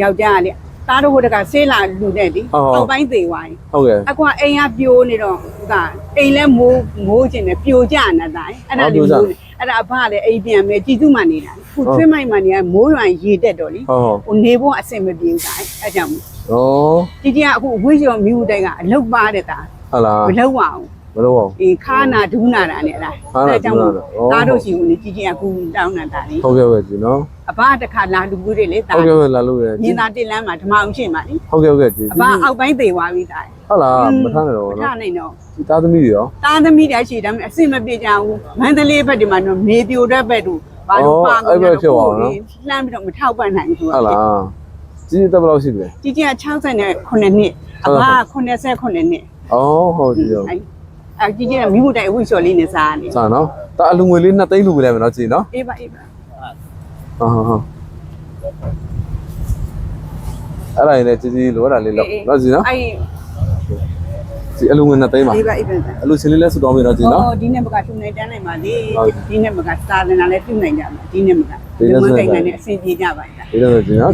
ယောက်ျားကလေတားတို့ဟိုတကဆေးလာလူတဲ့ဒီဟုတ်ဟုတ်အောက်ပိုင်းသေးသွားရင်ဟုတ်ကဲ့ အကွာအိမ်ကပြိုးနေတော့ဒါအိမ်လဲမိုးမိုးကျင်တယ်ပြိုကျနေတာအဲ့ဒါဟုတ်ပြိုလေးကျမိုးနေအဲ့ဒါအဖကလည်းအိမ်ပြန်မယ်ကြည်စုမှနေတာခုဟုတ်ထွေးမိုက်မှနေကမိုးရွံရေတက်တော့လေဟုတ်ဟုတ်ဟိုနေဖို့အဆင်မပြေဘူးဒါအဲ့ကြောင့်မို့ဩကြည်ကြည်ကအခုအဝိဇ္ဇောမြူတိုင်ကအလုတ်ပါတဲ့တာဟုတ်လားမလောက်ပါဘူး မလို့အောင် အေးခါနာဒူးနာတာနဲ့အဲ့ဒါခါနာဒူးနာတာဩဒါတို့ရှိဦးနေကြည်ကြည်ကအခုတောင်းနေတာလေဟုတ်ကဲ့ပဲကြီးနော်အဘတစ်ခါလာလူဘူးတွေလေဒါဟုတ်ကဲ့ပဲလာလို့ရမြင်သာတစ်လမ်းမှာဓမ္မအောင်ရှင်းပါလေဟုတ်ကဲ့ဟုတ်ကဲ့ကြီးအဘအောက်ပိုင်းသေးသွားပြီဒါဟုတ်လားမထားနဲ့တော့မထနော်နိုင်တော့ဒီသားသမီးတွေရောတားသမီးတည်းရှိတယ်အစ်မပြေကြဘူးမန္တလေးဘက်ဒီမှာတော့မေပြိုတဲ့ဘက်တို့ဘာလို့ပါလှမ်းပြီးတော့မထောက်ပံ့နိုင်ဘူးဟုတ်လားကြီးတက်ဘယ်လောက်ရှိပြီလဲ ကြီးကြီးက69နှစ်အဘ89နှစ်ဩဟုတ်ကြီးရော အဲကြီးကြီးကမိမှုတိုင်အဝိချော်လေးနဲ့စားနေစာနော်တာအလူငွေလေးနှစ်သိန်းလူပဲလဲမယ်နော်ကြီးနော်အေးပါအေးပါဟုတ်ဟုတ်ဟုတ်အဲ့ဒါရင်းနဲ့ကြီးကြီးလိုတာလေးလောက်နော်ကြီးနော်အေးကြီးအလူငွေနှစ်သိန်းပါအေးပါအေးပါအလူချင်းလေးလဲဆူတောင်းပြီနော်ကြီးနော်အော်ဒီနေ့မကထုံနေတန်းနိုင်ပါလေဟုတ်ဒီနေ့မကစာသနာလည်းပြုနိုင်ကြမှာဒီနေ့မကဒီနေ့ဆိုရင်ဒီနေ့နဲ့အဆင်ပြေကြပါလားဒီလိုဆိုကြီးနော်